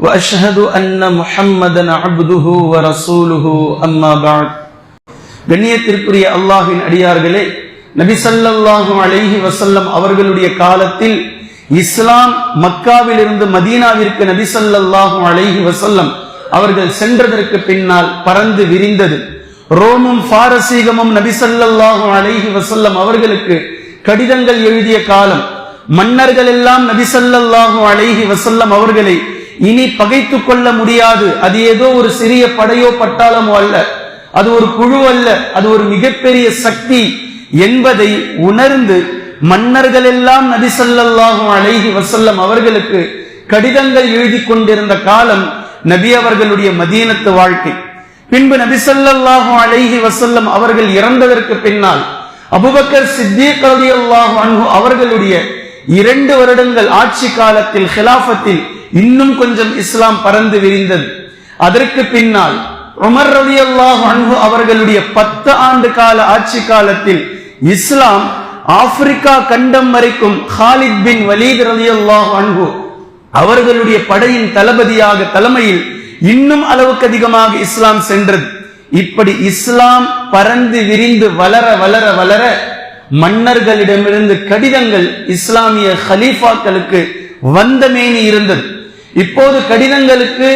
واشهد ان محمدا عبده ورسوله اما بعد கண்ணியத்திற்குரிய அல்லாஹ்வின் அடியார்களே நபி ஸல்லல்லாஹு அலைஹி வஸல்லம் அவர்களுடைய காலத்தில் இஸ்லாம் மக்காவிலிருந்து மதீனாவிற்கு நபி ஸல்லல்லாஹு அலைஹி வஸல்லம் அவர்கள் சென்றதற்கு பின்னால் பறந்து விரிந்தது ரோமும் பாரசீகமும் நபி ஸல்லல்லாஹு அலைஹி வஸல்லம் அவர்களுக்கு கடிதங்கள் எழுதிய காலம் மன்னர்கள் எல்லாம் நபி ஸல்லல்லாஹு அலைஹி வஸல்லம் அவர்களை இனி பகைத்து கொள்ள முடியாது. அது ஏதோ ஒரு சிறிய படையோ பட்டாளமோ அல்ல. அது ஒரு குழு அல்ல. அது ஒரு மிகப்பெரிய சக்தி என்பதை உணர்ந்து மன்னர்கள் எல்லாம் நபிசல்லாகும் அழகி வசல்லம் அவர்களுக்கு கடிதங்கள் எழுதி கொண்டிருந்த காலம் நபி அவர்களுடைய மதீனத்து வாழ்க்கை. பின்பு நபிசல்லாகும் அழகி வசல்லம் அவர்கள் இறந்ததற்கு பின்னால் அபுபக்கர் சித்திக் ரலியல்லாஹு அன்ஹு அவர்களுடைய இரண்டு வருடங்கள் ஆட்சி காலத்தில் ஹிலாபத்தில் இன்னும் கொஞ்சம் இஸ்லாம் பறந்து விரிந்தது. அதற்கு பின்னால் உமர் ரலியல்லாஹு அன்ஹு அவர்களுடைய பத்து ஆண்டு கால ஆட்சி காலத்தில் இஸ்லாம் ஆப்பிரிக்கா கண்டம் வரைக்கும் ஹாலித் பின் வலீத் ரலியல்லாஹு அன்ஹு அவர்களுடைய படையின் தளபதியாக தலைமையில் இன்னும் அளவுக்கு அதிகமாக இஸ்லாம் சென்றது. இப்படி இஸ்லாம் பறந்து விரிந்து வளர வளர வளர மன்னர்களிடமிருந்து கடிதங்கள் இஸ்லாமிய ஹலீஃபாக்களுக்கு வந்தமேனி இருந்தது. இப்போது கடிதங்களுக்கு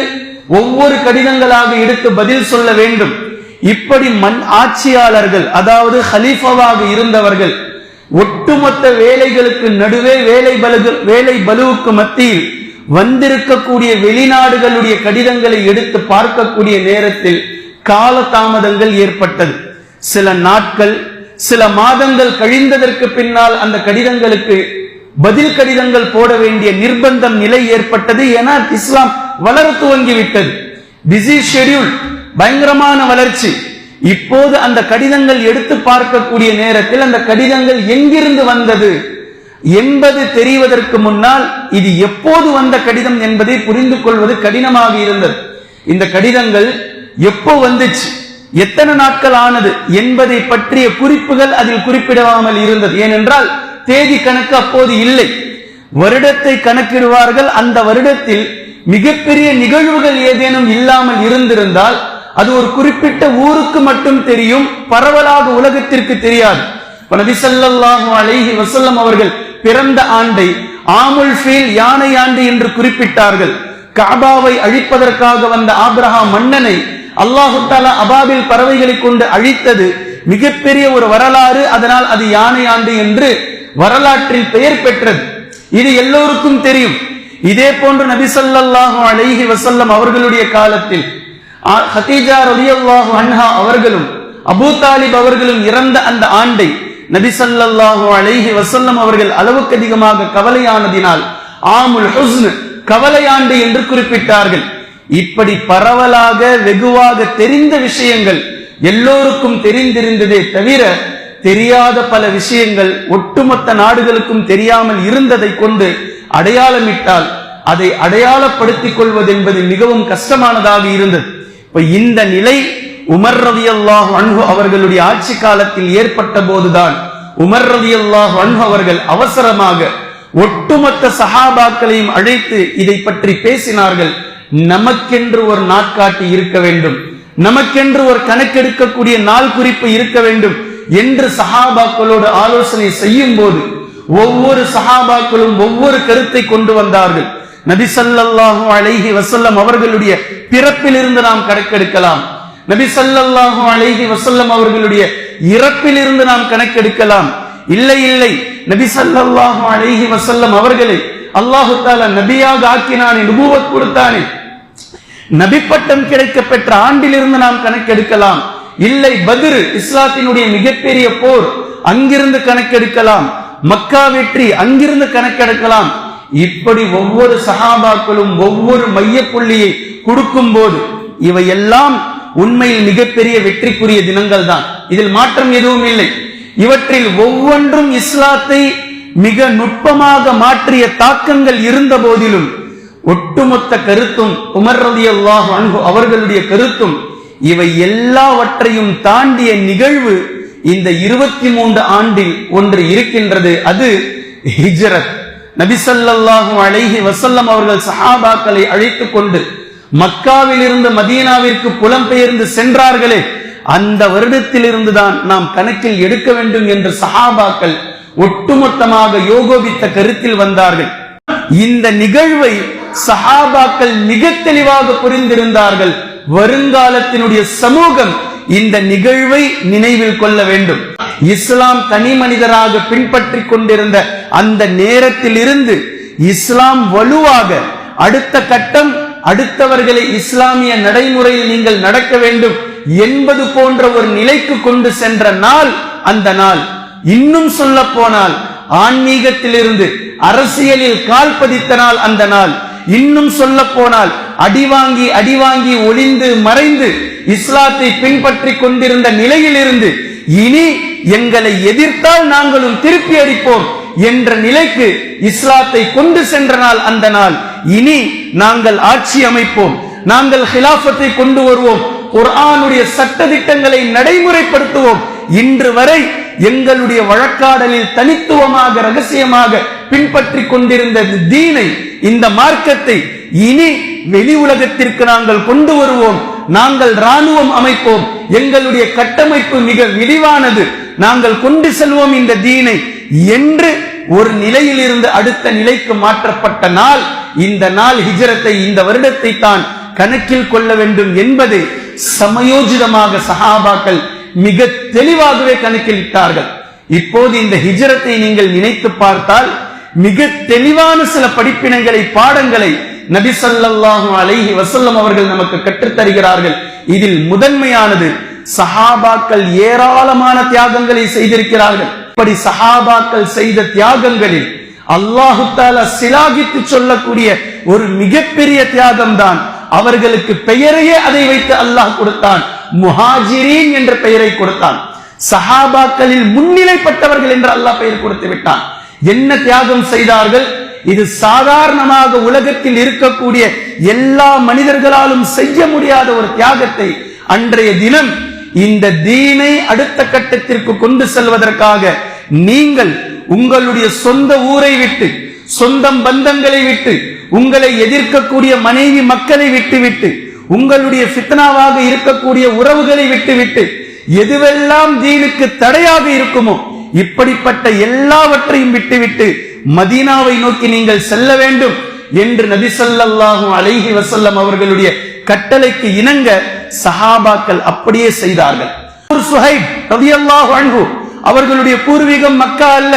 ஒவ்வொரு கடிதங்களாக எடுத்து பதில் சொல்ல வேண்டும். இப்படி மண் ஆட்சியாளர்கள் அதாவது ஹலீஃபாவாக இருந்தவர்கள் ஒட்டுமொத்த வேலைகளுக்கு நடுவே வேலை பலு வேலை பலுவுக்கு மத்தியில் வந்திருக்கக்கூடிய வெளிநாடுகளுடைய கடிதங்களை எடுத்து பார்க்கக்கூடிய நேரத்தில் கால தாமதங்கள் ஏற்பட்டது. சில நாட்கள் சில மாதங்கள் கழிந்ததற்கு பின்னால் அந்த கடிதங்களுக்கு பதில் கடிதங்கள் போட வேண்டிய நிர்பந்தம் நிலை ஏற்பட்டது. என இஸ்லாம் வளர துவங்கிவிட்டது பிஸி ஷெட்யூல் பயங்கரமான வளர்ச்சி. இப்போது அந்த கடிதங்கள் எடுத்து பார்க்கக்கூடிய நேரத்தில் அந்த கடிதங்கள் எங்கிருந்து வந்தது என்பது தெரிவதற்கு முன்னால் இது எப்போது வந்த கடிதம் என்பதை புரிந்து கொள்வது கடினமாக இருந்தது. இந்த கடிதங்கள் எப்போ வந்துச்சு? எத்தனை நாட்கள் ஆனது என்பதை பற்றிய குறிப்புகள் அதில் குறிப்பிடாமல் இருந்தது. ஏனென்றால் தேதி கணக்கு அப்போது இல்லை. வருடத்தை கணக்கிடுவார்கள். அந்த வருடத்தில் மிகப்பெரிய நிகழ்வுகள் ஏதேனும் இல்லாமல் இருந்திருந்தால் அது ஒரு குறிப்பிட்ட ஊருக்கு மட்டும் தெரியும். பரவலாக உலகத்திற்கு தெரியாது. அலைஹி வசல்லம் அவர்கள் பிறந்த ஆண்டை ஆமுல் ஃபீல் யானை ஆண்டு என்று குறிப்பிட்டார்கள். காபாவை அழிப்பதற்காக வந்த ஆப்ரஹாம் மன்னனை அல்லாஹு அபாபில் பறவைகளை கொண்டு அழித்தது மிகப்பெரிய ஒரு வரலாறு. அதனால் அது யானை ஆண்டு என்று வரலாற்றில் பெயர் பெற்றது. இது எல்லோருக்கும் தெரியும். இதே போன்று நபிசல்லாஹு ஸல்லல்லாஹு அலைஹி அவர்களுடைய காலத்தில் ஹதீஜா ரலியல்லாஹு அன்ஹா அவர்களும் அபு தாலிப் அவர்களும் இறந்த அந்த ஆண்டை நபிசல்லாஹு ஸல்லல்லாஹு அலைஹி வசல்லம் அவர்கள் அளவுக்கு அதிகமாக கவலையானதினால் ஆமுல் ஹுஸ்னு கவலையாண்டு என்று குறிப்பிட்டார்கள். இப்படி பரவலாக வெகுவாக தெரிந்த விஷயங்கள் எல்லோருக்கும் தெரிந்திருந்ததே தவிர தெரியாத பல விஷயங்கள் ஒட்டுமொத்த நாடுகளுக்கும் தெரியாமல் இருந்ததை கொண்டு அடையாளமிட்டால் அதை அடையாளப்படுத்திக் கொள்வது என்பது மிகவும் கஷ்டமானதாக இருந்தது. இப்ப இந்த நிலை உமர் ரவி அல்லாஹ் அன்பு அவர்களுடைய ஆட்சி காலத்தில் ஏற்பட்ட போதுதான் உமர் ரவி அல்லாஹ் அன்பு அவர்கள் அவசரமாக ஒட்டுமொத்த சஹாபாக்களையும் அழைத்து இதை பற்றி பேசினார்கள். நமக்கென்று ஒரு நாட்காட்டி இருக்க வேண்டும். நமக்கென்று ஒரு கணக்கெடுக்கக்கூடிய நாள் குறிப்பு இருக்க வேண்டும் என்று சஹாபாக்களோடு ஆலோசனை செய்யும் போது ஒவ்வொரு சஹாபாக்களும் ஒவ்வொரு கருத்தை கொண்டு வந்தார்கள். நபி ஸல்லல்லாஹு அலைஹி வசல்லம் அவர்களுடைய பிறப்பிலிருந்து நாம் கணக்கெடுக்கலாம். நபி ஸல்லல்லாஹு அலைஹி வசல்லம் அவர்களுடைய இறப்பிலிருந்து நாம் கணக்கெடுக்கலாம். இல்லை இல்லை. நபி ஸல்லல்லாஹு அலைஹி வசல்லம் அவர்களை அல்லாஹு தாலா நபியாக ஆக்கினானே நுபுவத் கொடுத்தானே. நபி பட்டம் கிடைக்க பெற்ற ஆண்டிலிருந்து நாம் கணக்கெடுக்கலாம். இல்லை பதிரு இஸ்லாத்தினுடைய மிகப்பெரிய போர் அங்கிருந்து கணக்கெடுக்கலாம். மக்கா வெற்றி அங்கிருந்து கணக்கெடுக்கலாம். இப்படி ஒவ்வொரு சஹாபாக்களும் ஒவ்வொரு மைய புள்ளியை கொடுக்கும் போது இவையெல்லாம் உண்மையில் மிகப்பெரிய வெற்றிக்குரிய தினங்கள் தான் இதில் மாற்றம் எதுவும் இல்லை. இவற்றில் ஒவ்வொன்றும் இஸ்லாத்தை மிக நுட்பமாக மாற்றிய தாக்கங்கள் இருந்த போதிலும் ஒட்டுமொத்த கருத்தும் உமர் ரதி அல்லாஹ் அவர்களுடைய கருத்தும் இவை எல்லாவற்றையும் தாண்டிய நிகழ்வு இந்த இருபத்தி மூன்று ஆண்டில் ஒன்று இருக்கின்றது. அது ஹிஜ்ரத். நபிசல்லாஹு அழகி வசல்லம் அவர்கள் சஹாபாக்களை அழைத்துக் கொண்டு மக்காவில் இருந்து மதீனாவிற்கு புலம்பெயர்ந்து சென்றார்களே அந்த வருடத்திலிருந்துதான் நாம் கணக்கில் எடுக்க வேண்டும் என்று சஹாபாக்கள் ஒட்டுமொத்தமாக யோகோபித்த கருத்தில் வந்தார்கள். இந்த நிகழ்வை சஹாபாக்கள் மிக தெளிவாக புரிந்திருந்தார்கள். வருங்காலத்தினுடைய சமூகம் இந்த நிகழ்வை நினைவில் கொள்ள வேண்டும். இஸ்லாம் தனி மனிதராக பின்பற்றி கொண்டிருந்த அந்த நேரத்தில் இருந்து இஸ்லாம் வலுவாக அடுத்த கட்டம் அடுத்தவர்களை இஸ்லாமிய நடைமுறையில் நீங்கள் நடக்க வேண்டும் என்பது போன்ற ஒரு நிலைக்கு கொண்டு சென்ற நாள் அந்த நாள். இன்னும் சொல்ல போனால் ஆன்மீகத்திலிருந்து அரசியலில் கால் பதித்த நாள் அந்த நாள். இன்னும் சொல்ல போனால் அடிவாங்கி அடிவாங்கி ஒளிந்து மறைந்து இஸ்லாத்தை பின்பற்றி கொண்டிருந்த நிலையிலிருந்து இனி எங்களை எதிர்த்தால் நாங்களும் திருப்பி அடிப்போம் என்ற நிலைக்கு இஸ்லாத்தை கொண்டு சென்ற நாள் அந்த நாள். இனி நாங்கள் ஆட்சி அமைப்போம். நாங்கள் ஹிலாஃபத்தை கொண்டு வருவோம். குர்ஆனுடைய சட்ட திட்டங்களை நடைமுறைப்படுத்துவோம். இன்று வரை எங்களுடைய வழக்காடலில் தனித்துவமாக ரகசியமாக பின்பற்றி கொண்டிருந்த தீனை இந்த மார்க்கத்தை இனி வெளி உலகத்திற்கு நாங்கள் கொண்டு வருவோம். நாங்கள் ராணுவம் அமைப்போம். எங்களுடைய கட்டமைப்பு மிக விரிவானது. நாங்கள் கொண்டு செல்வோம் இந்த தீனை என்று ஒரு நிலையில் இருந்து அடுத்த நிலைக்கு மாற்றப்பட்ட நாள். இந்த நாள் ஹிஜரத்தை இந்த வருடத்தை தான் கணக்கில் கொள்ள வேண்டும் என்பதை சமயோஜிதமாக சஹாபாக்கள் மிக தெளிவாகவே கணக்கில் இட்டார்கள் இப்போது இந்த ஹிஜரத்தை நீங்கள் நினைத்து பார்த்தால் மிக தெளிவான சில படிப்பினங்களை பாடங்களை நபி சல்லாஹு அலைஹி வசல்லம் அவர்கள் நமக்கு கற்றுத் தருகிறார்கள் இதில் முதன்மையானது சஹாபாக்கள் ஏராளமான தியாகங்களை செய்திருக்கிறார்கள். இப்படி சஹாபாக்கள் செய்த தியாகங்களில் அல்லாஹு தாலா சிலாகித்து சொல்லக்கூடிய ஒரு மிகப்பெரிய தியாகம் தான் அவர்களுக்கு பெயரையே அதை வைத்து அல்லாஹ் கொடுத்தான். முஹாஜிரீன் என்ற பெயரை கொடுத்தான். சஹாபாக்களில் முன்னிலைப்பட்டவர்கள் என்று அல்லாஹ் பெயர் கொடுத்து விட்டான். என்ன தியாகம் செய்தார்கள்? இது சாதாரணமாக உலகத்தில் இருக்கக்கூடிய எல்லா மனிதர்களாலும் செய்ய முடியாத ஒரு தியாகத்தை அன்றைய தினம் இந்த தீனை அடுத்த கட்டத்திற்கு கொண்டு செல்வதற்காக நீங்கள் உங்களுடைய சொந்த ஊரை விட்டு சொந்தம் பந்தங்களை விட்டு உங்களை எதிர்க்கக்கூடிய மனைவி மக்களை விட்டுவிட்டு உங்களுடைய சித்தனாவாக இருக்கக்கூடிய உறவுகளை விட்டுவிட்டு எதுவெல்லாம் தீனுக்கு தடையாக இருக்குமோ இப்படிப்பட்ட எல்லாவற்றையும் விட்டுவிட்டு மதீனாவை நோக்கி நீங்கள் செல்ல வேண்டும் என்று நபி ஸல்லல்லாஹு அலைஹி வசல்லம் அவர்களுடைய கட்டளைக்கு இணங்க சஹாபாக்கள் அப்படியே செய்தார்கள். அவர்களுடைய பூர்வீகம் மக்கா அல்ல.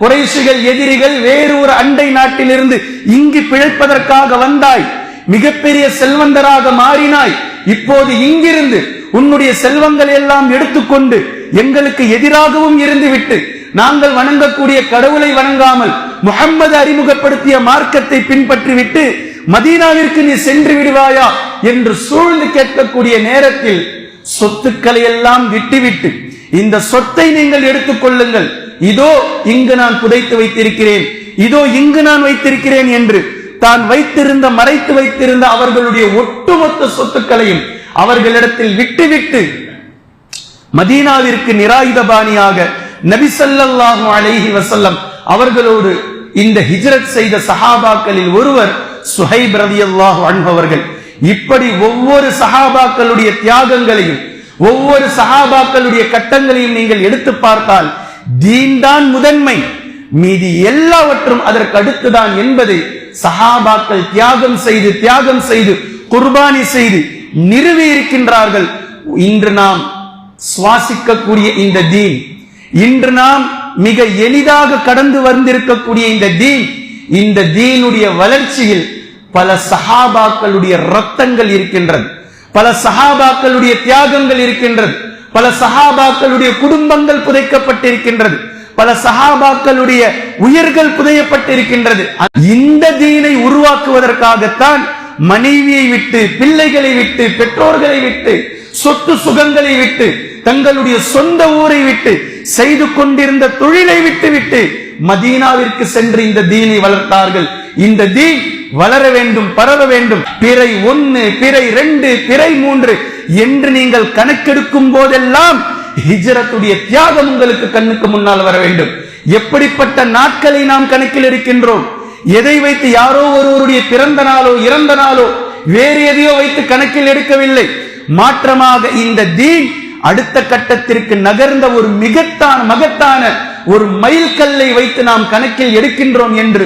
குறைசுகள் எதிரிகள் வேறு ஒரு அண்டை நாட்டிலிருந்து இங்கு பிழைப்பதற்காக வந்தாய். மிகப்பெரிய செல்வந்தராக மாறினாய். இப்போது இங்கிருந்து உன்னுடைய செல்வங்களை எல்லாம் எடுத்துக்கொண்டு எங்களுக்கு எதிராகவும் இருந்துவிட்டு நாங்கள் வணங்கக்கூடிய கடவுளை வணங்காமல் முகம்மது அறிமுகப்படுத்திய மார்க்கத்தை பின்பற்றிவிட்டு மதீனாவிற்கு நீ சென்று விடுவாயா என்று சூழ்ந்து கேட்கக்கூடிய நேரத்தில் சொத்துக்களை எல்லாம் விட்டுவிட்டு இந்த சொத்தை நீங்கள் எடுத்துக்கொள்ளுங்கள். இதோ இங்கு நான் புதைத்து வைத்திருக்கிறேன். இதோ இங்கு நான் வைத்திருக்கிறேன் என்று தான் வைத்திருந்த மறைத்து வைத்திருந்த அவர்களுடைய ஒட்டுமொத்த சொத்துக்களையும் அவர்களிடத்தில் விட்டுவிட்டு மதீனாவிற்கு நிராயுதபாணியாக நபி ஸல்லல்லாஹு அலைஹி வசல்லம் அவர்களோடு இந்த ஹிஜ்ரத் செய்த சஹாபாக்களில் ஒருவர் சுஹைப் ரவி அல்லாஹு அன்பவர்கள் இப்படி ஒவ்வொரு சஹாபாக்களுடைய தியாகங்களையும் ஒவ்வொரு சஹாபாக்களுடைய கட்டங்களையும் நீங்கள் எடுத்து பார்த்தால் தீன் தான் முதன்மை. மீதி எல்லாவற்றும் அதற்கு அடுத்துதான் என்பதை சஹாபாக்கள் தியாகம் செய்து தியாகம் செய்து குர்பானி செய்து நிறுவி இருக்கின்றார்கள். இன்று நாம் சுவாசிக்கக்கூடிய இந்த தீன் இன்று நாம் மிக எளிதாக கடந்து வந்திருக்கக்கூடிய இந்த தீன் இந்த தீனுடைய வளர்ச்சியில் பல சஹாபாக்களுடைய ரத்தங்கள் இருக்கின்றது. பல சஹாபாக்களுடைய தியாகங்கள் இருக்கின்றது. பல சஹாபாக்களுடைய குடும்பங்கள் புதைக்கப்பட்டிருக்கின்றது. பல சஹாபாக்களுடைய உயிர்கள் புதையப்பட்டிருக்கின்றது. இந்த தீனை உருவாக்குவதற்காகத்தான் மனைவியை விட்டு பிள்ளைகளை விட்டு பெற்றோர்களை விட்டு சொத்து சுகங்களை விட்டு தங்களுடைய சொந்த ஊரை விட்டு செய்து கொண்டிருந்த தொழிலை விட்டு விட்டு மதீனாவிற்கு சென்று இந்த தீனை வளர்த்தார்கள். இந்த தீன் வளர வேண்டும் பரவ வேண்டும். பிறை ஒன்னு பிறை ரெண்டு பிறை மூன்று என்று நீங்கள் கணக்கெடுக்கும் போதெல்லாம் ஹிஜரத்துடைய தியாகம் உங்களுக்கு கண்ணுக்கு முன்னால் வர வேண்டும். எப்படிப்பட்ட நாட்களை நாம் கணக்கில் இருக்கின்றோம்? எதை வைத்து யாரோ ஒருவருடைய பிறந்த நாளோ இறந்த நாளோ வேறு எதையோ வைத்து கணக்கில் எடுக்கவில்லை. மாற்றமாக இந்த தீன் அடுத்த கட்டத்திற்கு நகர்ந்த ஒரு மிகத்தான மகத்தான ஒரு மைல்கல்லை வைத்து நாம் கணக்கில் எடுக்கின்றோம் என்று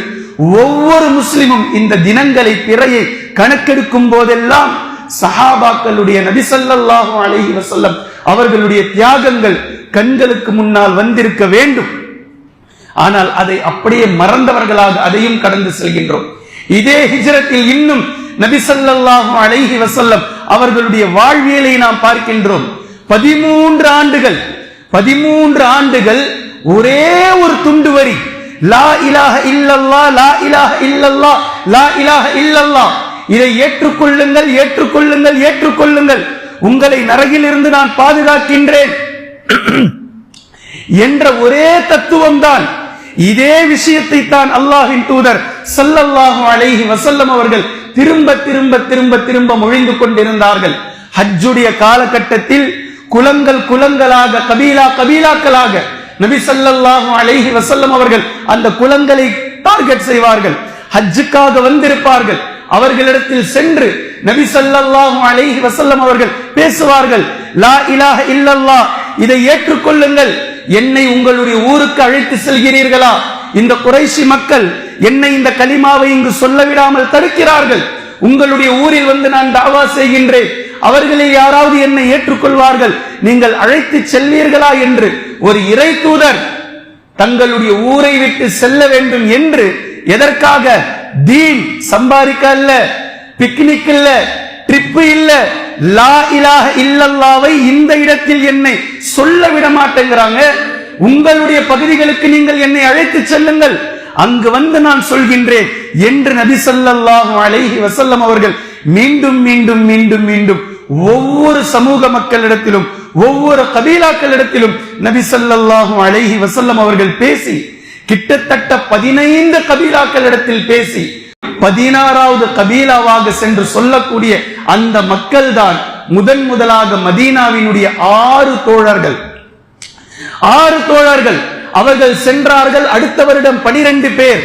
ஒவ்வொரு முஸ்லிமும் இந்த தினங்களை பிறையை கணக்கெடுக்கும் போதெல்லாம் சஹாபாக்களுடைய நபிசல்லாஹு அலஹி வசல்லம் அவர்களுடைய தியாகங்கள் கண்களுக்கு முன்னால் வந்திருக்க வேண்டும். ஆனால் அதை அப்படியே மறந்தவர்களாக அதையும் கடந்து செல்கின்றோம். இதே ஹிஜரத்தில் இன்னும் நபிசல்லாஹு அலைஹி வசல்லம் அவர்களுடைய வாழ்வியலை நாம் பார்க்கின்றோம். பதிமூன்று ஆண்டுகள் பதிமூன்று ஆண்டுகள் ஒரே ஒரு துண்டு வரி. லா இலாஹ இல்லல்லா லா இலாஹ இல்லல்லா லா இலாஹ இல்லல்லா. இதை ஏற்றுக்கொள்ளுங்கள் ஏற்றுக்கொள்ளுங்கள் ஏற்றுக்கொள்ளுங்கள். உங்களை நரகிலிருந்து நான் பாதுகாக்கின்றேன். என்ற ஒரே தத்துவம் தான் இதே விஷயத்தை தான் அல்லாஹின் தூதர் சல்லல்லாஹு அலைஹி வசல்லம் அவர்கள் திரும்ப திரும்ப திரும்ப திரும்ப மொழிந்து கொண்டிருந்தார்கள். ஹஜ்ஜுடைய காலகட்டத்தில் குலங்கள் குலங்களாக கபீலா கபீலாக்களாக நபி ஸல்லல்லாஹு அலைஹி வசல்லம் அவர்கள் அந்த குலங்களை டார்கெட் செய்வார்கள். ஹஜ்ஜுக்காக வந்திருப்பார்கள். அவர்களிடத்தில் சென்று நபி ஸல்லல்லாஹு அலைஹி வசல்லம் அவர்கள் பேசுவார்கள் லா இலாஹ இல்லல்லா இதை ஏற்றுக்கொள்ளுங்கள். என்னை உங்களுடைய ஊருக்கு அழைத்து செல்கிறீர்களா? இந்த குறைசி மக்கள் என்னை இந்த கலிமாவை இங்கு சொல்ல விடாமல் தடுக்கிறார்கள். உங்களுடைய ஊரில் வந்து நான் தாவா செய்கின்றேன். அவர்களில் யாராவது என்னை ஏற்றுக்கொள்வார்கள். நீங்கள் அழைத்து செல்வீர்களா என்று ஒரு இறை தூதர் தங்களுடைய ஊரை விட்டு செல்ல வேண்டும் என்று எதற்காக தீன் சம்பாதிக்க அல்ல பிக்னிக் இல்ல ட்ரிப் இல்ல லா இலாக இல்லல்லாவை இந்த இடத்தில் என்னை சொல்ல விட மாட்டேங்கிறாங்க. உங்களுடைய பகுதிகளுக்கு நீங்கள் என்னை அழைத்து செல்லுங்கள். அங்கு வந்து நான் சொல்கின்றேன் என்று நபி ஸல்லல்லாஹு அலைஹி வசல்லம் அவர்கள் மீண்டும் மீண்டும் மீண்டும் மீண்டும் ஒவ்வொரு சமூக மக்களிடத்திலும் ஒவ்வொரு கபீலாக்களிடத்திலும் நபி ஸல்லல்லாஹு அலைஹி வசல்லம் அவர்கள் பேசி கிட்டத்தட்ட பதினைந்து கபீலாக்களிடத்தில் பேசி பதினாறாவது கபீலாவாக சென்று சொல்லக்கூடிய அந்த மக்கள் தான் முதன் முதலாக மதீனாவினுடைய ஆறு தோழர்கள். ஆறு தோழர்கள். அவர்கள் சென்றார்கள் அடுத்த வருடம் பனிரெண்டு பேர்.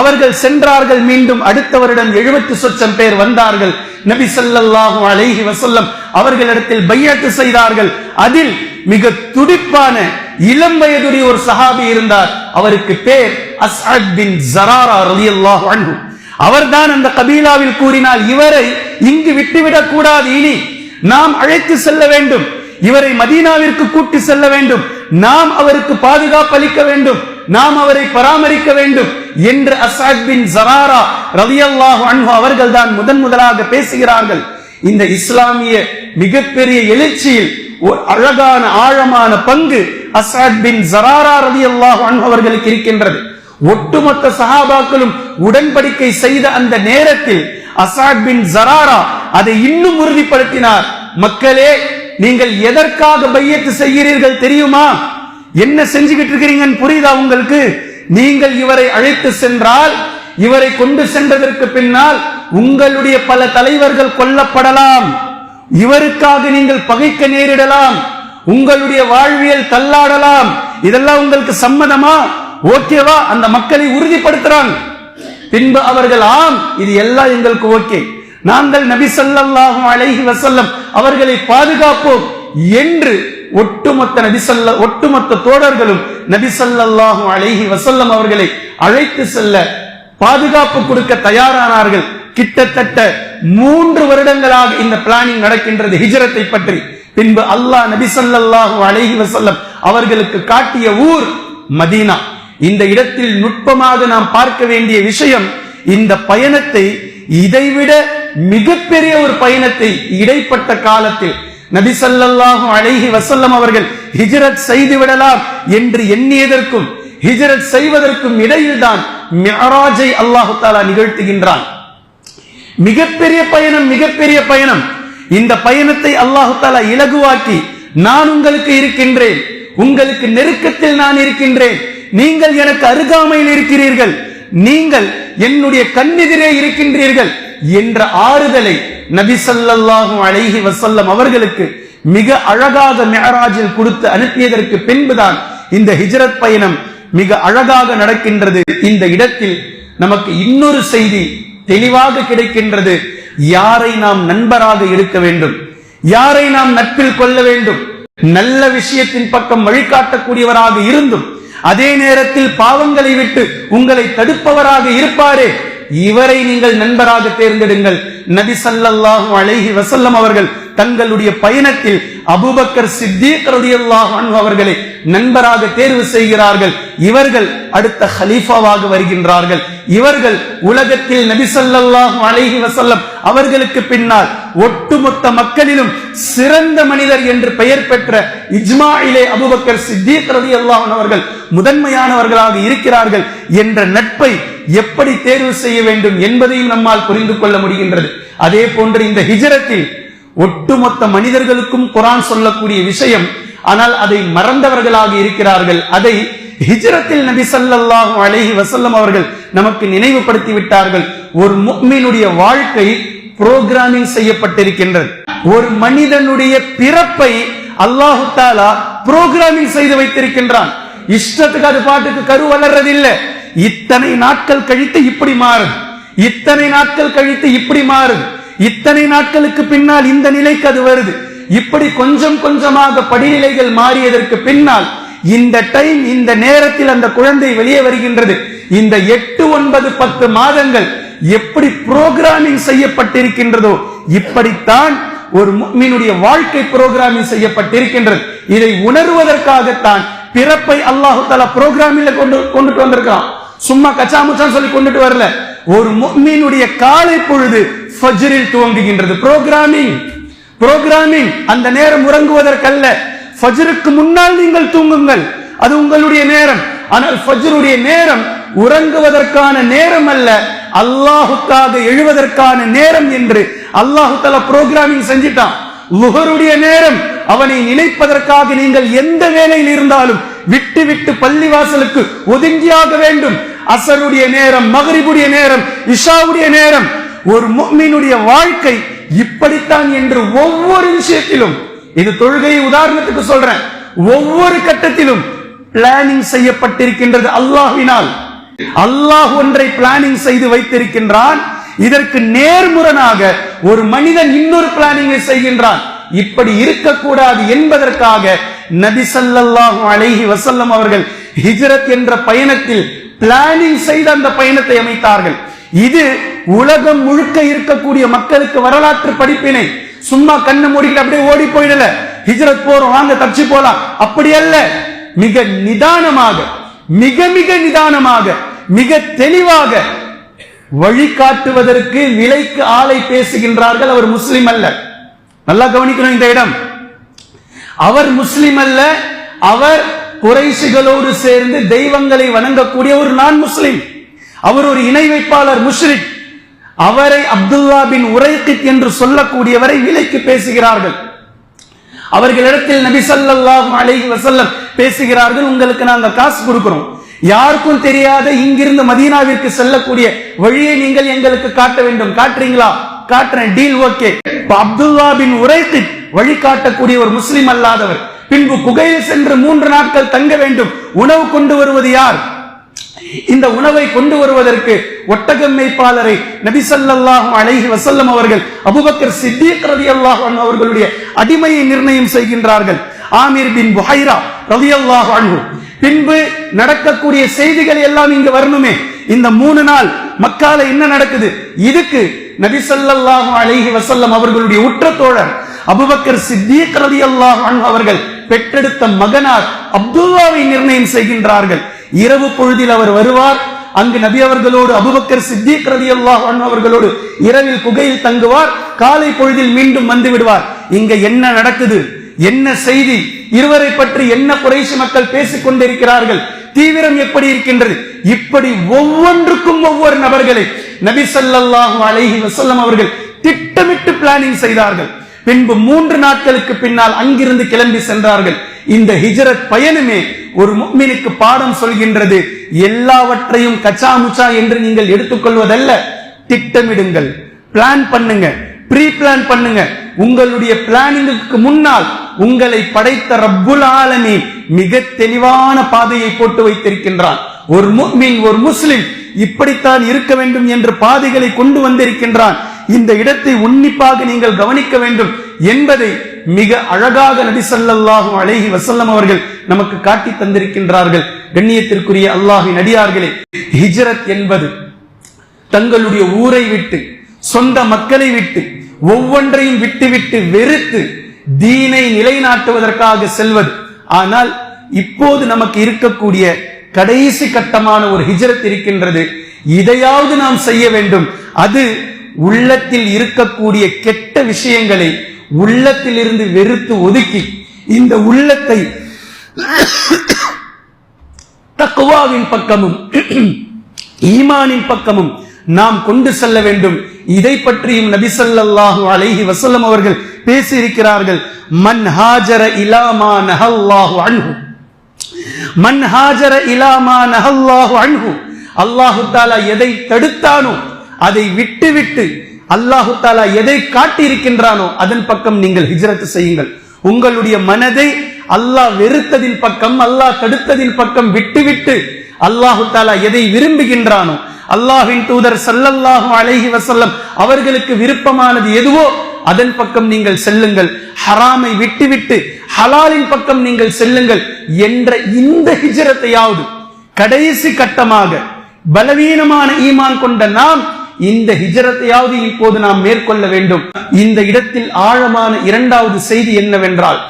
அவர்கள் சென்றார்கள் மீண்டும் அடுத்த வருடம் எழுபத்து சொச்சம் பேர் வந்தார்கள். நபி ஸல்லல்லாஹு அலைஹி வசல்லம் அவர்களிடத்தில் பையத்து செய்தார்கள். அதில் மிக துடிப்பான இளம் வயதுடைய ஒரு சஹாபி இருந்தார். அவருக்கு பேர் அஸ்அத் பின் ஜராரா ரலியல்லாஹு அன்ஹு. அவர்தான் அந்த கபீலாவில் கூறினால் இவரை இங்கு விட்டுவிடக் கூடாது இனி நாம் அழைத்து செல்ல வேண்டும். இவரை மதீனாவிற்கு கூட்டி செல்ல வேண்டும். நாம் அவருக்கு பாதுகாப்பு அளிக்க வேண்டும். நாம் அவரை பராமரிக்க வேண்டும். என்று அசாத் பின் ஜராரா ரலியல்லாஹு அன்ஹு அவர்கள் தான் முதன் முதலாக பேசுகிறார்கள். இந்த இஸ்லாமிய மிகப்பெரிய எழுச்சியில் ஒரு அழகான ஆழமான பங்கு அசாத் பின் ஜராரா ரதி அல்லாஹ் அவர்களுக்கு இருக்கின்றது. ஒட்டுமொத்த சஹாபாக்களும் உடன்படிக்கை செய்த அந்த நேரத்தில் அசாத் பின் ஜராரா அதை இன்னும் உறுதிப்படுத்தினார். மக்களே நீங்கள் எதற்காக பையத்து செய்கிறீர்கள் தெரியுமா? என்ன செஞ்சுக்கிட்டு இருக்கிறீங்கன்னு புரியுதா உங்களுக்கு? நீங்கள் இவரை அழைத்து சென்றால் இவரை கொண்டு சென்றதற்கு பின்னால் உங்களுடைய பல தலைவர்கள் கொல்லப்படலாம். இவருக்காக நீங்கள் பகைக்க நேரிடலாம். உங்களுடைய வாழ்வியல் தள்ளாடலாம். இதெல்லாம் உங்களுக்கு சம்மதமா? ஓகேவா அந்த மக்களை உறுதிப்படுத்துறாங்க பின்பு அவர்கள் ஆம் இது எல்லாம் எங்களுக்கு ஓகே நாங்கள் நபி சொல்லாஹும் அழகி வசல்லம் அவர்களை பாதுகாப்போம். என்று ஒட்டுமொத்த நபி ஸல்ல ஒட்டுமொத்த தோழர்களும் நபி ஸல்லல்லாஹு அழகி வசல்லம் அவர்களை அழைத்து செல்ல பாதுகாப்பு கொடுக்க தயாரானார்கள். கிட்டத்தட்ட மூன்று வருடங்களாக இந்த பிளானிங் நடக்கின்றது ஹிஜரத்தை பற்றி. பின்பு அல்லாஹ் நபி சல்லாஹூ அலஹி வசல்லம் அவர்களுக்கு காட்டிய ஊர் மதீனா. இந்த இடத்தில் நுட்பமாக நாம் பார்க்க வேண்டிய விஷயம் இந்த பயணத்தை இதைவிட மிகப்பெரிய ஒரு பயணத்தை இடைப்பட்ட காலத்தில் நபி சல்லாஹூ அழகி வசல்லம் அவர்கள் ஹிஜரத் செய்து விடலாம் என்று எண்ணியதற்கும் ஹிஜரத் செய்வதற்கும் இடையில்தான் மியராஜை அல்லாஹு தாலா நிகழ்த்துகின்றான். மிகப்பெரிய பயணம் மிகப்பெரிய பயணம். இந்த பயணத்தை அல்லாஹு தாலா இலகுவாக்கி நான் உங்களுக்கு இருக்கின்றேன். உங்களுக்கு நெருக்கத்தில் நான் இருக்கின்றேன். நீங்கள் எனக்கு அருகாமையில் இருக்கிறீர்கள். நீங்கள் என்னுடைய கண்ணெதிரே இருக்கின்றீர்கள் என்ற ஆறுதலை நபி ஸல்லல்லாஹு அழகி வசல்லம் அவர்களுக்கு மிக அழகாக மெஹராஜில் கொடுத்து அனுப்பியதற்கு பின்புதான் இந்த ஹிஜரத் பயணம் மிக அழகாக நடக்கின்றது. இந்த இடத்தில் நமக்கு இன்னொரு செய்தி தெளிவாக கிடைக்கின்றது. யாரை நாம் நண்பராக இருக்க வேண்டும்? யாரை நாம் நட்பில் கொள்ள வேண்டும்? நல்ல விஷயத்தின் பக்கம் வழிகாட்டக்கூடியவராக இருந்தும் அதே நேரத்தில் பாவங்களை விட்டு உங்களை தடுப்பவராக இருப்பாரே? இவரை நீங்கள் நண்பராக தேர்ந்தெடுங்கள். நபி சல்லாஹூ அழகி வசல்லம் அவர்கள் தங்களுடைய பயணத்தில் அபுபக்கர் சித்திக் அவர்களை நண்பராக தேர்வு செய்கிறார்கள். இவர்கள் அடுத்த ஹலீஃபாவாக வருகின்றார்கள். இவர்கள் உலகத்தில் நபி ஸல்லல்லாஹு அலைஹி அவர்களுக்கு பின்னால் ஒட்டுமொத்த மக்களிலும் சிறந்த மனிதர் என்று பெயர் பெற்ற இஜ்மாயிலே அபூபக்கர் சித்திக் ரதி அவர்கள் முதன்மையானவர்களாக இருக்கிறார்கள் என்ற நட்பை எப்படி தேர்வு செய்ய வேண்டும் என்பதையும் நம்மால் புரிந்து கொள்ள முடிகின்றது. அதே போன்று இந்த ஹிஜரத்தில் ஒட்டுமொத்த மனிதர்களுக்கும் குரான் சொல்லக்கூடிய விஷயம். ஆனால் அதை மறந்தவர்களாக இருக்கிறார்கள். அதை ஹிஜரத்தில் நபி ஸல்லல்லாஹு அலஹி வசல்லம் அவர்கள் நமக்கு நினைவுபடுத்தி விட்டார்கள். ஒரு முக்மீனுடைய வாழ்க்கை புரோகிராமிங் செய்யப்பட்டிருக்கின்றது. ஒரு மனிதனுடைய பிறப்பை அல்லாஹு தாலா புரோகிராமிங் செய்து வைத்திருக்கின்றான். இஷ்டத்துக்கு அது பாட்டுக்கு கரு வளர்றதில்லை. இத்தனை நாட்கள் கழித்து இப்படி மாறுது. இத்தனை நாட்கள் கழித்து இப்படி மாறுது. இத்தனை நாட்களுக்கு பின்னால் இந்த நிலைக்கு அது வருது. இப்படி கொஞ்சம் கொஞ்சமாக படிநிலைகள் மாறியதற்கு பின்னால் இந்த டைம் இந்த நேரத்தில் அந்த குழந்தை வெளியே வருகின்றது. இந்த எட்டு ஒன்பது பத்து மாதங்கள் எப்படி புரோகிராமிங் செய்யப்பட்டிருக்கின்றதோ இப்படித்தான் ஒரு மீனுடைய வாழ்க்கை புரோகிராமிங் செய்யப்பட்டிருக்கின்றது. இதை உணர்வதற்காகத்தான் பிறப்பை அல்லாஹு தாலா புரோகிராமில் கொண்டு கொண்டுட்டு வந்திருக்கான் சும்மா கச்சாமுச்சான் சொல்லி கொண்டுட்டு வரல. ஒரு மீனுடைய காலை பொழுது ஃபஜ்ரில் துவங்குகின்றது. புரோகிராமிங் புரோகிராமிங் அந்த நேரம் உறங்குவதற்கல்ல. ஃபஜ்ருக்கு முன்னால் நீங்கள் தூங்குங்கள். அது உங்களுடைய நேரம். ஆனால் ஃபஜ்ருடைய நேரம் உறங்குவதற்கான நேரம் அல்ல. அல்லாஹுக்காக எழுவதற்கான நேரம் என்று அல்லாஹு தஆலா புரோகிராமிங் செஞ்சிட்டான். லுகருடைய நேரம் அவனை நினைப்பதற்காக நீங்கள் எந்த வேலையில் இருந்தாலும் விட்டு விட்டு பள்ளிவாசலுக்கு ஒதுங்கியாக வேண்டும். அசருடைய நேரம் மகரிபுடைய நேரம் இஷாவுடைய நேரம் ஒரு மொம்மினுடைய வாழ்க்கை இப்படித்தான் என்று ஒவ்வொரு விஷயத்திலும் இது தொழுகையை உதாரணத்துக்கு சொல்றேன் ஒவ்வொரு கட்டத்திலும் பிளானிங் செய்யப்பட்டிருக்கின்றது அல்லாஹினால் அல்லாஹ் ஒன்றை பிளானிங் செய்து வைத்திருக்கின்றான். இதற்கு நேர்முரணாக ஒரு மனிதன் இன்னொரு பிளானிங்கை செய்கின்றான். இப்படி இருக்கக்கூடாது என்பதற்காக நபி சல்லாஹு அலைஹி வசல்லம் அவர்கள் ஹிஜ்ரத் என்ற பயணத்தில் பிளானிங் செய்த அந்த பயணத்தை அமைத்தார்கள். இது உலகம் முழுக்க இருக்கக்கூடிய மக்களுக்கு வரலாற்று படிப்பினை சும்மா கண்ணு மூடிக்கிட்டு அப்படியே ஓடி போயிடல. ஹிஜ்ரத் போறோம் வாங்க தப்பிச்சு போலாம். அப்படி அல்ல. மிக நிதானமாக மிக மிக நிதானமாக மிக தெளிவாக வழிகாட்டுவதற்கு விலைக்கு ஆளை பேசுகின்றார்கள் அவர் முஸ்லிம் அல்ல. நல்லா கவனிக்கணும் இந்த இடம். அவர் முஸ்லிம் அல்ல அவர் குறைசிகளோடு சேர்ந்து தெய்வங்களை வணங்கக்கூடிய ஒரு நான் முஸ்லிம். அவர் ஒரு இணை வைப்பாளர் முஷ்ரிக். அவரை அப்துல்லா பின் உரைக்கித் என்று சொல்லக்கூடியவரை விலைக்கு பேசுகிறார்கள். அவர்களிடத்தில் நபி சல்லாஹ் அலைஹி வசல்லம் பேசுகிறார்கள் உங்களுக்கு நாங்க காசு கொடுக்கிறோம். யாருக்கும் தெரியாத இங்கிருந்து மதீனாவிற்கு செல்லக்கூடிய வழியை நீங்கள் எங்களுக்கு காட்ட வேண்டும். காட்டுறீங்களா? காட்டுறேன். Deal okay. அப்துல்லா பின் உரைத்து வழி காட்டக்கூடிய ஒரு முஸ்லிம் அல்லாதவர். பின்பு குகையில் சென்று மூன்று நாட்கள் தங்க வேண்டும். உணவு கொண்டு வருவது யார்? இந்த உணவை கொண்டு வருவதற்கு ஒட்டகம் மேய்ப்பாளரை நபி அழகி வசல்லம் அவர்கள் அபுபக்கர் சித்திக் ரலியல்லாஹு அல்லாஹன் அவர்களுடைய அடிமையை நிர்ணயம் செய்கின்றார்கள். ஆமீர் பின் புஹைரா ரவி அல்லாஹ் பின்பு நடக்கக்கூடிய செய்திகள் எல்லாம் இங்கு வரணுமே. இந்த மூணு நாள் மக்கால என்ன நடக்குது? இதுக்கு நபி அழகி வசல்லம் அவர்களுடைய உற்ற தோழர் அபுபக்கர் சித்திக் ரலியல்லாஹு அல்லாஹ் அவர்கள் பெற்றெடுத்த மகனார் அப்துல்லாவை நிர்ணயம் செய்கின்றார்கள். இரவு பொழுதில் அவர் வருவார். அங்கு நபி அவர்களோடு அபுபக்கர் சித்திக் ரலியல்லாஹு அவர்களோடு இரவில் குகையில் தங்குவார். காலை பொழுதில் மீண்டும் வந்து விடுவார். இங்க என்ன நடக்குது? என்ன செய்தி? இருவரை பற்றி என்ன குறைசி மக்கள் பேசிக் கொண்டிருக்கிறார்கள்? தீவிரம் எப்படி இருக்கின்றது? இப்படி ஒவ்வொன்றுக்கும் ஒவ்வொரு நபர்களை நபி சல்லாஹு அலைஹி வசல்லம் அவர்கள் திட்டமிட்டு பிளானிங் செய்தார்கள். பின்பு மூன்று நாட்களுக்கு பின்னால் அங்கிருந்து கிளம்பி சென்றார்கள். இந்த ஹிஜரத் பயனுமே ஒரு முக்மினுக்கு பாடம் சொல்கின்றது. எல்லாவற்றையும் கச்சா முச்சா என்று நீங்கள் எடுத்துக்கொள்வதல்ல. திட்டமிடுங்கள். பிளான் பண்ணுங்க. ப்ரீ பிளான் பண்ணுங்க. உங்களுடைய பிளானிங்குக்கு முன்னால் உங்களை படைத்த ரப்புல் ஆலமீன் மிக தெளிவான பாதையை போட்டு வைத்திருக்கின்றான். ஒரு முக்மின் ஒரு முஸ்லிம் இப்படித்தான் இருக்க வேண்டும் என்று பாதைகளை கொண்டு வந்திருக்கின்றான். இந்த இடத்தை உன்னிப்பாக நீங்கள் கவனிக்க வேண்டும் என்பதை மிக அழகாக நபி அழகி வசல்லம் அவர்கள் நமக்கு காட்டி தந்திருக்கின்றார்கள். கண்ணியத்திற்குரிய அல்லாஹின் அடியார்களே ஹிஜ்ரத் என்பது தங்களுடைய ஊரை விட்டு சொந்த மக்களை விட்டு ஒவ்வொன்றையும் விட்டுவிட்டு வெறுத்து தீனை நிலைநாட்டுவதற்காக செல்வது. ஆனால் இப்போது நமக்கு இருக்கக்கூடிய கடைசி கட்டமான ஒரு ஹிஜ்ரத் இருக்கின்றது. இதையாவது நாம் செய்ய வேண்டும். அது உள்ளத்தில் இருக்கக்கூடிய கெட்ட விஷயங்களை உள்ளத்தில் இருந்து வெறுத்து ஒதுக்கி இந்த உள்ளத்தை தக்குவாவின் பக்கமும் ஈமானின் பக்கமும் நாம் கொண்டு செல்ல வேண்டும். இதை பற்றியும் நபிசல்லாஹு அலைஹி வசல்லம் அவர்கள் பேசியிருக்கிறார்கள். மன் ஹாஜர இலாமா நஹல்லாஹு அன்ஹு. மன் ஹாஜர இலாமா நஹல்லாஹு அன்ஹு. அல்லாஹு தாலா எதை தடுத்தானோ அதை விட்டு விட்டு அல்லாஹு தாலா எதை காட்டியிருக்கின்றானோ அதன் பக்கம் நீங்கள் ஹிஜரத்து செய்யுங்கள். உங்களுடைய மனதை அல்லாஹ் வெறுத்ததின் பக்கம் அல்லாஹ் தடுத்ததின் பக்கம் விட்டுவிட்டு அல்லாஹு தாலா எதை விரும்புகின்றானோ அல்லாஹின் தூதர் சல்லல்லாஹு அலைஹி வசல்லம் அவர்களுக்கு விருப்பமானது எதுவோ அதன் பக்கம் நீங்கள் செல்லுங்கள். ஹராமை விட்டுவிட்டு ஹலாலின் பக்கம் நீங்கள் செல்லுங்கள் என்ற இந்த ஹிஜரத்தையாவது கடைசி கட்டமாக பலவீனமான ஈமான் கொண்ட நாம் இந்த ஹிஜரத்தையாவது இப்போது நாம் மேற்கொள்ள வேண்டும். இந்த இடத்தில் ஆழமான இரண்டாவது செய்தி என்னவென்றால்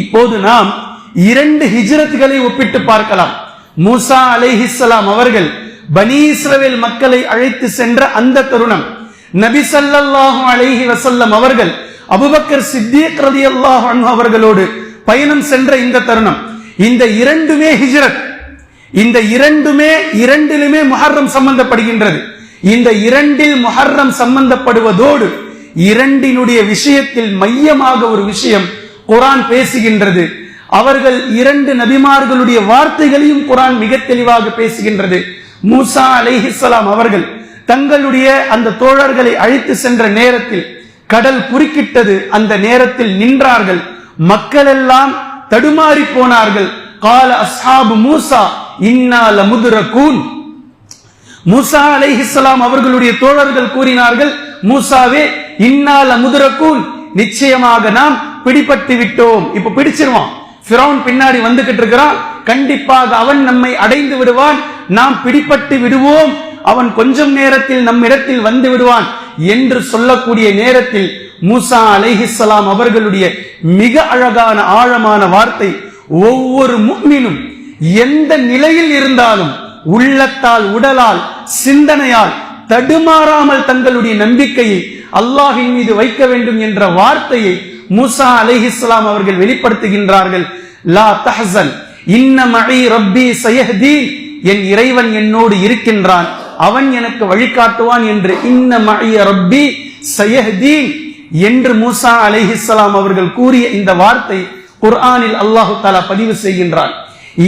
இப்போது நாம் இரண்டு ஹிஜரத்துகளை ஒப்பிட்டு பார்க்கலாம். மூசா அலைஹிஸ்லாம் அவர்கள் பனி இஸ்ரவேல் மக்களை அழைத்து சென்ற அந்த தருணம். நபி சல்லாஹூ அலைஹி வசல்லம் அவர்கள் அபூபக்கர் சித்திக் ரதி அவர்களோடு பயணம் சென்ற இந்த தருணம். இந்த இரண்டுமே ஹிஜரத். இந்த இரண்டுமே இரண்டிலுமே முஹர்ரம் சம்பந்தப்படுகின்றது. இந்த இரண்டில் முஹர்ரம் சம்பந்தப்படுவதோடு இரண்டினுடைய விஷயத்தில் மையமாக ஒரு விஷயம் குரான் பேசுகின்றது. அவர்கள் இரண்டு நபிமார்களுடைய வார்த்தைகளையும் குரான் மிக தெளிவாக பேசுகின்றது. மூசா அலைஹிஸ்லாம் அவர்கள் தங்களுடைய அந்த தோழர்களை அழைத்து சென்ற நேரத்தில் கடல் குறுக்கிட்டது. அந்த நேரத்தில் நின்றார்கள். மக்கள் எல்லாம் தடுமாறி போனார்கள். கால அஸ்ஹாபு மூசா இன்னா லமுதுரகூன். மூசா அலைஹிஸ்ஸலாம் அவர்களுடைய தோழர்கள் கூறினார்கள் மூசாவே இன்னால் அமுதுரக்கூன் நிச்சயமாக நாம் பிடிபட்டு விட்டோம். இப்ப பிடிச்சிருவான். ஃபிரௌன் பின்னாடி வந்துகிட்டு இருக்கிறான். கண்டிப்பாக அவன் நம்மை அடைந்து விடுவான். நாம் பிடிபட்டு விடுவோம். அவன் கொஞ்சம் நேரத்தில் நம்மிடத்தில் வந்து விடுவான் என்று சொல்லக்கூடிய நேரத்தில் மூசா அலைஹிஸ்ஸலாம் அவர்களுடைய மிக அழகான ஆழமான வார்த்தை ஒவ்வொரு முன்னினும் எந்த நிலையில் இருந்தாலும் உள்ளத்தால் உடலால் சிந்தனையால் தடுமாறாமல் தங்களுடைய நம்பிக்கையை அல்லாஹின் மீது வைக்க வேண்டும் என்ற வார்த்தையை மூசா அலைஹிஸ்ஸலாம் அவர்கள் வெளிப்படுத்துகின்றார்கள். லா தஹசன் இன்ன மழை ரப்பி சயஹ்தீன் என் இறைவன் என்னோடு இருக்கின்றான். அவன் எனக்கு வழிகாட்டுவான் என்று இன்ன ரப்பி சயஹ்தீன் என்று மூசா அலிஹிஸ்லாம் அவர்கள் கூறிய இந்த வார்த்தை குர்ஆனில் அல்லாஹு தாலா பதிவு செய்கின்றான்.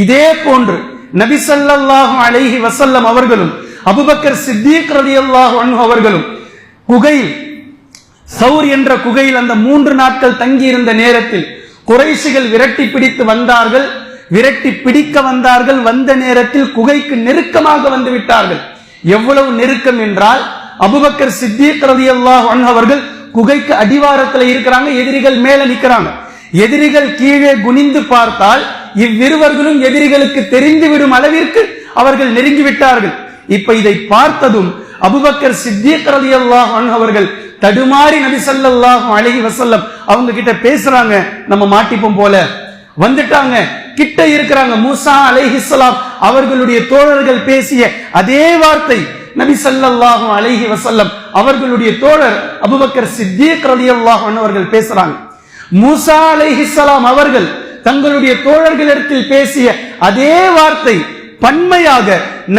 இதே போன்று நபி ஸல்லல்லாஹு அலைஹி வசல்லம் அவர்களும் அபுபக்கர் சித்திக் ரலியல்லாஹு அன்ஹு அவர்களும் குகையில் சௌர் என்ற குகையில் அந்த மூன்று நாட்கள் தங்கியிருந்த நேரத்தில் குறைசிகள் விரட்டி பிடித்து வந்தார்கள். விரட்டி பிடிக்க வந்தார்கள். வந்த நேரத்தில் குகைக்கு நெருக்கமாக வந்து விட்டார்கள். எவ்வளவு நெருக்கம் என்றால் அபுபக்கர் சித்திக் ரதி அல்லாஹ் அவர்கள் குகைக்கு அடிவாரத்தில் இருக்கிறாங்க எதிரிகள் மேல நிக்கிறாங்க. எதிரிகள் கீழே குனிந்து பார்த்தால் இவ்விருவர்களும் எதிரிகளுக்கு தெரிந்துவிடும் அளவிற்கு அவர்கள் நெருங்கி விட்டார்கள் இப்ப இதை பார்த்ததும் அபுபக்கர் சித்திக் அவர்கள் தடுமாறி நபி சல்லாஹ் அழகி வசல்லம் அவங்க கிட்ட பேசுறாங்க நம்ம மாட்டிப்போம் போல. வந்துட்டாங்க கிட்ட இருக்கிறாங்க. மூசா அலைஹிஸ்லாம் அவர்களுடைய தோழர்கள் பேசிய அதே வார்த்தை நபி ஸல்லல்லாஹு அலைஹி வசல்லம் அவர்களுடைய தோழர் அபுபக்கர் சித்திக் ரலியல்லாஹு அவர்கள் பேசுறாங்க. மூசா அலைஹிஸ்லாம் அவர்கள் தங்களுடைய தோழர்களிடத்தில் பேசிய அதே வார்த்தை பன்மையாக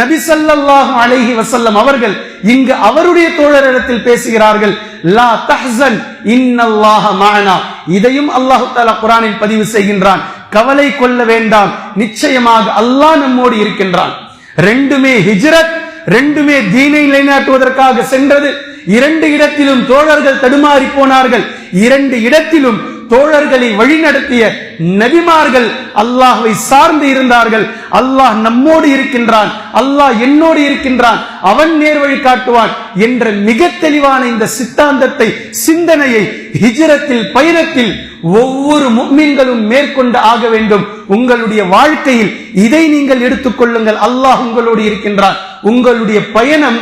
நபி ஸல்லல்லாஹு அலைஹி வசல்லம் அவர்கள் இங்கு அவருடைய தோழரிடத்தில் பேசுகிறார்கள் லா தஹ்சன் இன்னல்லாஹ மஅனா இதையும் அல்லாஹ் தாலா குரானில் பதிவு செய்கின்றான். கவலை கொள்ள வேண்டாம். நிச்சயமாக அல்லாஹ் நம்மோடு இருக்கின்றான். ரெண்டுமே ஹிஜ்ரத் ரெண்டுமே தீனை நிலைநாட்டுவதற்காக சென்றது. இரண்டு இடத்திலும் தோழர்கள் தடுமாறி போனார்கள். இரண்டு இடத்திலும் தோழர்களை வழிநடத்திய நபிமார்கள் அல்லாஹை சார்ந்து இருந்தார்கள். அல்லாஹ் நம்மோடு இருக்கின்றான். அல்லாஹ் என்னோடு இருக்கின்றான். அவன் நேர்வழி காட்டுவான் என்ற மிக தெளிவான இந்த சித்தாந்தத்தை சிந்தனையை ஹிஜரத்தில் பயணத்தில் ஒவ்வொரு முக்மீன்களும் மேற்கொண்டு ஆக வேண்டும். உங்களுடைய வாழ்க்கையில் இதை நீங்கள் எடுத்துக்கொள்ளுங்கள் அல்லாஹ் உங்களோடு இருக்கின்றான். உங்களுடைய பயணம்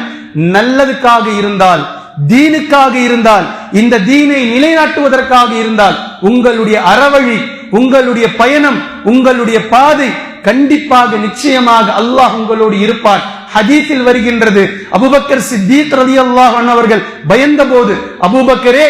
நல்லதுக்காக இருந்தால் தீனுக்காக இருந்தால் இந்த தீனை நிலைநாட்டுவதற்காக இருந்தால் உங்களுடைய அறவழி உங்களுடைய பயணம் உங்களுடைய பாதை கண்டிப்பாக நிச்சயமாக அல்லாஹ் உங்களோடு இருப்பார். ஹதீஸில் வருகின்றது அபுபக்கர் சித்தீத் ரலியல்லாஹு அன்ஹு அவர்கள் பயந்தபோது அபூபக்கரே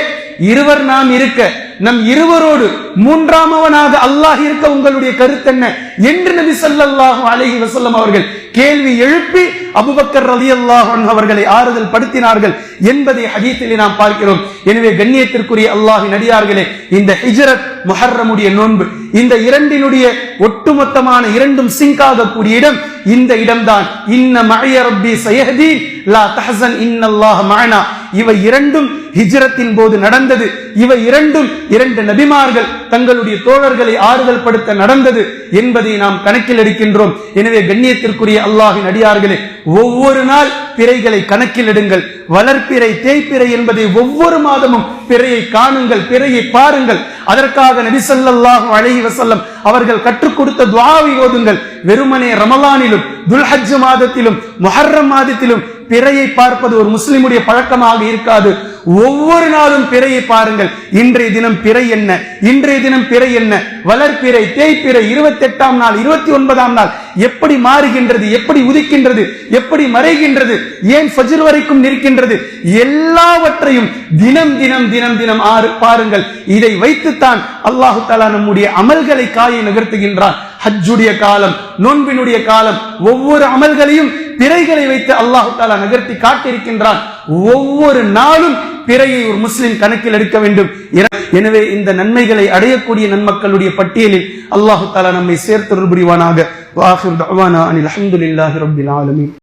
இருவர் நாம் இருக்க நம் இருவரோடு மூன்றாமவனாக அல்லாஹ் இருக்க உங்களுடைய கருத்து என்ன என்று நபி ஸல்லல்லாஹு அலஹி வசல்லம் அவர்கள் கேள்வி எழுப்பி அபுபக்கர் ரலியல்லாஹு அல்லாஹன் அவர்களை ஆறுதல் படுத்தினார்கள் என்பதை ஹதீஸிலே நாம் பார்க்கிறோம். எனவே கண்ணியத்திற்குரிய அல்லாஹ்வின் அடியார்களே இந்த ஹிஜரத் முஹர்ரமுடைய நோன்பு இந்த இரண்டினுடைய ஒட்டுமொத்தமான இரண்டும் சிங்காக கூடிய இடம் இந்த இடம்தான். இன்ன மழைய ரப்பி சயஹதீன் லா தஹசன் இன்னல்லாஹ மானா இவை இரண்டும் ஹிஜ்ரத்தின் போது நடந்தது. இவை இரண்டும் இரண்டு நபிமார்கள் தங்களுடைய தோழர்களை ஆறுதல் படுத்த நடந்தது என்பதை நாம் கணக்கில் எடுக்கின்றோம். எனவே கண்ணியத்திற்குரிய அல்லாஹின் அடியார்களே ஒவ்வொரு நாள் பிறைகளை கணக்கில் எடுங்கள். வளர்ப்பிறை தேய்ப்பிறை என்பதை ஒவ்வொரு மாதமும் பிறையை காணுங்கள் பிறையை பாருங்கள். அதற்காக நபிசல்லாஹும் அழகி வசல்லம் அவர்கள் கற்றுக் கொடுத்த துவாவை ஓதுங்கள். வெறுமனே ரமலானிலும் துல்ஹஜ் மாதத்திலும் மொஹர்ரம் மாதத்திலும் பிறையை பார்ப்பது ஒரு முஸ்லிமுடைய பழக்கமாக இருக்காது. ஒவ்வொரு நாளும் பிறையை பாருங்கள். இன்றைய தினம் பிறை என்ன? இன்றைய தினம் பிறை என்ன? வளர்ப்பிறை தேய்ப்பிறை இருபத்தி எட்டாம் நாள் இருபத்தி ஒன்பதாம் நாள். எப்படி மாறுகின்றது? எப்படி உதிக்கின்றது? எப்படி மறைகின்றது? ஏன் ஃபஜ்ர் வரைக்கும் நிற்கின்றது? எல்லாவற்றையும் தினம் தினம் தினம் தினம் ஆறு பாருங்கள். இதை வைத்துத்தான் அல்லாஹு தாலா நம்முடைய அமல்களை காயை நகர்த்துகின்றான். ஹஜ்ஜுடைய காலம் நோன்பினுடைய காலம் ஒவ்வொரு அமல்களையும் திரைகளை வைத்து அல்லாஹு தாலா நகர்த்தி காட்டியிருக்கின்றான். ஒவ்வொரு நாளும் பிறையை ஒரு முஸ்லிம் கணக்கில் எடுக்க வேண்டும். எனவே இந்த நன்மைகளை அடையக்கூடிய நன்மக்களுடைய பட்டியலில் அல்லாஹு தாலா நம்மை சேர்த்தருள் புரிவானாக வாஹிர் அனில் அஹமதுல்லாஹி ரபில் ஆலமீன்.